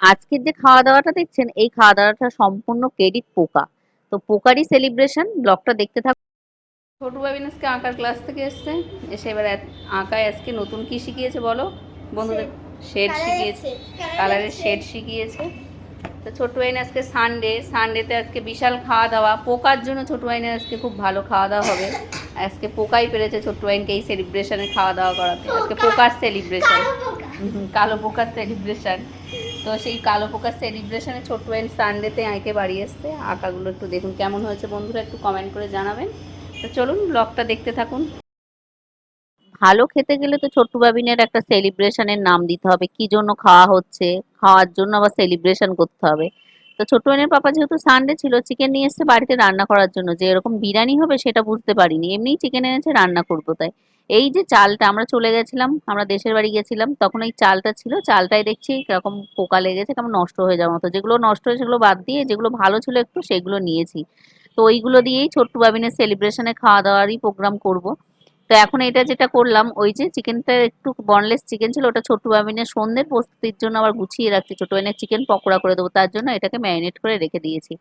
আজকের যে খাওয়া দাওয়াটা দেখছেন এই খাওয়া দাওয়াটা সম্পূর্ণ ক্রেডিট পোকা। তো পোকারই সেলিব্রেশন ব্লগটা দেখতে থাকুন ছোটু বাবিন আজকে আঁকার ক্লাস থেকে এসছে। এসে এবার আঁকায় আজকে নতুন কি শিখিয়েছে বলো? বন্ধুদের শেড শিখিয়েছে। কালারের শেড শিখিয়েছে। তো ছোট্টু আইন আজকে সানডে সানডেতে আজকে বিশাল খাওয়া দাওয়া পোকার জন্য ছোট্টু আইনের আজকে খুব ভালো খাওয়া দাওয়া হবে। আজকে পোকাই পেরেছে ছোট্টু আইনকে এই সেলিব্রেশনে খাওয়া দাওয়া করাতে। আজকে পোকার সেলিব্রেশন কালো পোকার সেলিব্রেশন তো সেই কালো পোকার সেলিব্রেশনে ছোট্ট এন্ড সানডেতে আঁকে বাড়ি এসছে। আঁকাগুলো একটু দেখুন কেমন হয়েছে বন্ধুরা, একটু কমেন্ট করে জানাবেন। তো চলুন ব্লগটা দেখতে থাকুন। ভালো খেতে গেলে তো ছোট্টু বাবিনের একটা সেলিব্রেশনের নাম দিতে হবে। কি জন্য খাওয়া হচ্ছে? খাওয়ার জন্য আবার সেলিব্রেশন করতে হবে। তো ছোট্টু বাবিনের পাপা যেহেতু সানডে ছিল চিকেন নিয়ে এসেছে বাড়িতে রান্না করার জন্য যে এরকম বিরিয়ানি হবে সেটা বুঝতে পারিনি। এমনিই চিকেন এনেছে, রান্না করব তাই। এই যে চালটা, আমরা চলে গেছিলাম, আমরা দেশের বাড়ি গেছিলাম, তখন এই চালটা ছিল, চালটাই দেখছি কীরকম পোকা লেগেছে কেমন নষ্ট হয়ে যাওয়ার মতো। যেগুলো নষ্ট হয়ে সেগুলো বাদ দিয়ে, যেগুলো ভালো ছিল একটু সেগুলো নিয়েছি। তো ওইগুলো দিয়েই ছোট্টু বাবিনের সেলিব্রেশনে খাওয়া দাওয়ারই প্রোগ্রাম করব। তো এখন এটা যেটা করলাম, ওই যে চিকেনটা একটু বনলেস চিকেন ছিল, ওটা ছোট্টু বাবিনের সন্ধ্যের প্রস্তুতির জন্য আবার গুছিয়ে রাখছি। ছোট বাবিনের চিকেন পকোড়া করে দেবো, তার জন্য এটাকে ম্যারিনেট করে রেখে দিয়েছি।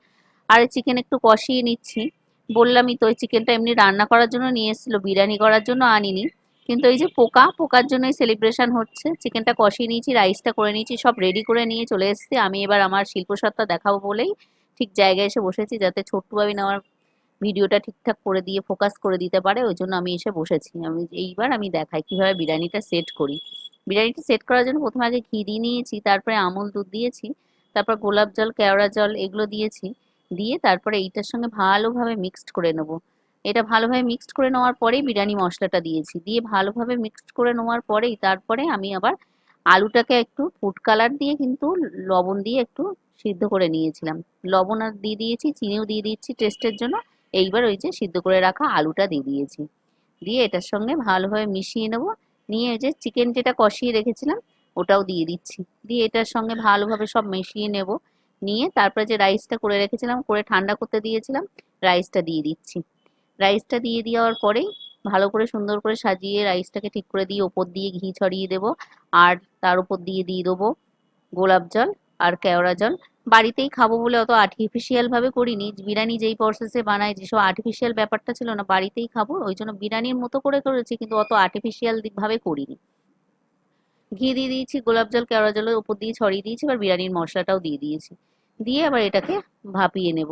আর চিকেন একটু কষিয়ে নিচ্ছি। বললামই তো ওই চিকেনটা এমনি রান্না করার জন্য নিয়ে এসেছিল, বিরিয়ানি করার জন্য আনিনি। কিন্তু এই যে পোকা, পোকার জন্যই সেলিব্রেশন হচ্ছে। চিকেনটা কষিয়ে নিয়েছি রাইসটা করে নিয়েছি, সব রেডি করে নিয়ে চলে এসেছি। আমি এবার আমার শিল্পসত্তা দেখাবো বলেই ঠিক জায়গায় এসে বসেছি, যাতে ছোট্টু বাবিন আমার ভিডিওটা ঠিকঠাক করে দিয়ে ফোকাস করে দিতে পারে, ওই জন্য আমি এসে বসেছি। আমি এইবার আমি দেখাই কীভাবে বিরিয়ানিটা সেট করি। বিরিয়ানিটা সেট করার জন্য প্রথমে আগে ঘি দিয়ে নিয়েছি, তারপরে আমুল দুধ দিয়েছি, তারপর গোলাপ জল, কেওড়া জল এগুলো দিয়েছি, দিয়ে তারপরে এইটার সঙ্গে ভালোভাবে মিক্সড করে নেব। এটা ভালোভাবে মিক্সড করে নেওয়ার পরেই বিরিয়ানি মশলাটা দিয়েছি। দিয়ে ভালোভাবে মিক্সড করে নেওয়ার পরেই তারপরে আমি আবার আলুটাকে একটু ফুড কালার দিয়ে কিন্তু লবণ দিয়ে একটু সিদ্ধ করে নিয়েছিলাম। লবণ আর দিয়ে দিয়েছি, চিনিও দিয়ে দিচ্ছি টেস্টের জন্য। এইবার ওই যে সিদ্ধ করে রাখা আলুটা দিয়ে দিয়েছি। দিয়ে এটার সঙ্গে ভালোভাবে মিশিয়ে নেব। নিয়ে ওই যে চিকেন যেটা কষিয়ে রেখেছিলাম, ওটাও দিয়ে দিচ্ছি। দিয়ে এটার সঙ্গে ভালোভাবে সব মিশিয়ে নেব। নিয়ে তারপরে যে রাইসটা করে রেখেছিলাম, করে ঠান্ডা করতে দিয়েছিলাম রাইসটা দিয়ে দিচ্ছি। রাইসটা দিয়ে দেওয়ার পরেই ভালো করে সুন্দর করে সাজিয়ে রাইসটাকে ঠিক করে দিয়ে ওপর দিয়ে ঘি ছড়িয়ে দেব। আর তার উপর দিয়ে দিয়ে দেবো গোলাপ জল আর কেওড়া জল। বাড়িতেই খাব বলে অত আর্টিফিশিয়াল ভাবে করিনি। বিরিয়ানি যেই প্রসেসে বানায়, যেসব আর্টিফিশিয়াল ব্যাপারটা ছিল না, বাড়িতেই খাব, ওই জন্য বিরিয়ানির মতো করে করেছি, কিন্তু অত আর্টিফিশিয়াল ভাবে করিনি। ঘি দিয়ে দিয়েছি, গোলাপ জল, কেওড়া জলের উপর দিয়ে ছড়িয়ে দিয়েছি, এবার বিরিয়ানির মশলাটাও দিয়ে দিয়েছি। দিয়ে আবার এটাকে ভাপিয়ে নেব।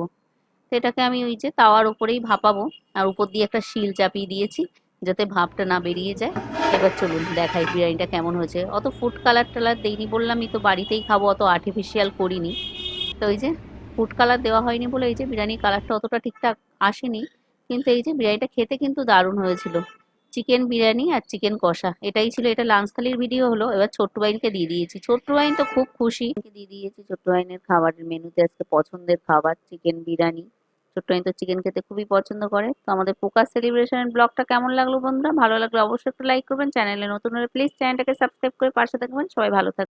তো এটাকে আমি ওই যে তাওয়ার উপরেই ভাপাবো, আর উপর দিয়ে একটা শিল চাপিয়ে দিয়েছি, যাতে ভাপটা না বেরিয়ে যায়। এবার চলুন দেখাই বিরিয়ানিটা কেমন হয়েছে। অত ফুড কালার টালার দেইনি বললামই তো, বাড়িতেই খাব, অত আর্টিফিশিয়াল করিনি। তো ওই যে ফুড কালার দেওয়া হয়নি বলে এই যে বিরিয়ানির কালারটা অতটা ঠিকঠাক আসেনি। কিন্তু এই যে বিরিয়ানিটা খেতে কিন্তু দারুণ হয়েছিল। চিকেন বিরিয়ানি আর চিকেন কষা, এটাই ছিল, এটা লাঞ্চ থালির ভিডিও হলো, এবার ছোট্টু বাইনকে দিয়ে দিয়েছি। ছোট্ট বাইন তো খুব খুশি। দিয়ে দিয়েছি, ছোট্ট বাইনের খাবারের মেনুতে আজকে পছন্দের খাবার চিকেন বিরিয়ানি। ছোট্ট বাইন তো চিকেন খেতে খুবই পছন্দ করে। তো আমাদের পোকার সেলিব্রেশনের ব্লগটা কেমন লাগল বন্ধুরা? ভালো লাগলে অবশ্যই একটু লাইক করবেন। চ্যানেলে নতুন হলে প্লিজ চ্যানেলটাকে সাবস্ক্রাইব করে পাশে থাকবেন। সবাই ভালো থাকবেন।